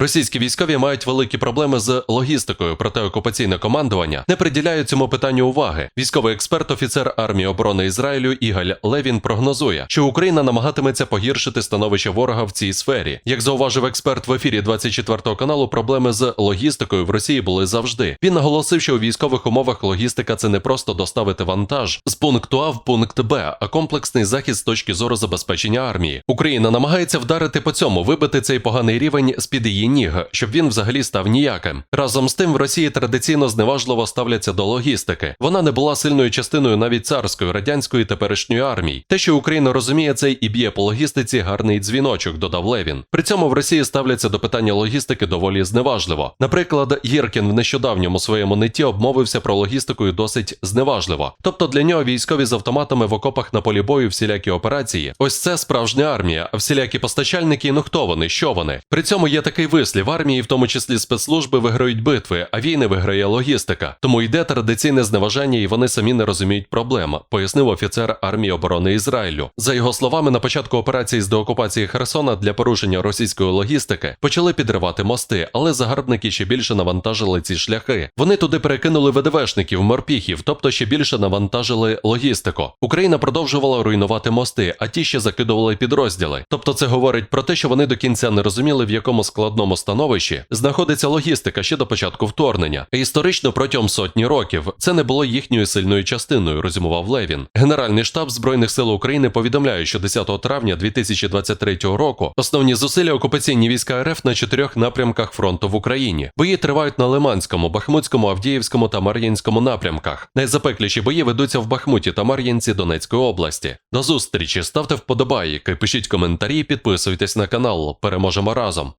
Російські військові мають великі проблеми з логістикою, проте окупаційне командування не приділяє цьому питанню уваги. Військовий експерт, офіцер армії оборони Ізраїлю Ігаль Левін прогнозує, що Україна намагатиметься погіршити становище ворога в цій сфері. Як зауважив експерт в ефірі 24 каналу, проблеми з логістикою в Росії були завжди. Він наголосив, що у військових умовах логістика це не просто доставити вантаж з пункту А в пункт Б, а комплексний захід з точки зору забезпечення армії. Україна намагається вдарити по цьому, вибити цей поганий рівень з під її ніг, щоб він взагалі став ніяким. Разом з тим, в Росії традиційно зневажливо ставляться до логістики. Вона не була сильною частиною навіть царської, радянської теперішньої армії. Те, що Україна розуміє цей і б'є по логістиці, гарний дзвіночок, додав Левін. При цьому в Росії ставляться до питання логістики доволі зневажливо. Наприклад, Єркін в нещодавньому своєму нитті обмовився про логістику досить зневажливо. Тобто для нього військові з автоматами в окопах на полі бою, всілякі операції. Ось це справжня армія, а всілякі постачальники, ну хто вони, що вони? При цьому є такий вислів: армії, в тому числі спецслужби, виграють битви, а війни виграє логістика. Тому йде традиційне зневажання, і вони самі не розуміють проблем, пояснив офіцер армії оборони Ізраїлю. За його словами, на початку операції з деокупації Херсона для порушення російської логістики почали підривати мости, але загарбники ще більше навантажили ці шляхи. Вони туди перекинули ВДВшників, морпіхів, тобто ще більше навантажили логістику. Україна продовжувала руйнувати мости, а ті ще закидували підрозділи. Тобто, це говорить про те, що вони до кінця не розуміли, в якому складному становищі знаходиться логістика ще до початку вторгнення. Історично протягом сотні років це не було їхньою сильною частиною, розумував Левін. Генеральний штаб збройних сил України повідомляє, що 10 травня 2023 року основні зусилля окупаційні війська РФ на чотирьох напрямках фронту в Україні. Бої тривають на Лиманському, Бахмутському, Авдіївському та Мар'їнському напрямках. Найзапекліші бої ведуться в Бахмуті та Мар'їнці Донецької області. До зустрічі ставте вподобайки, пишіть коментарі, підписуйтесь на канал. Переможемо разом.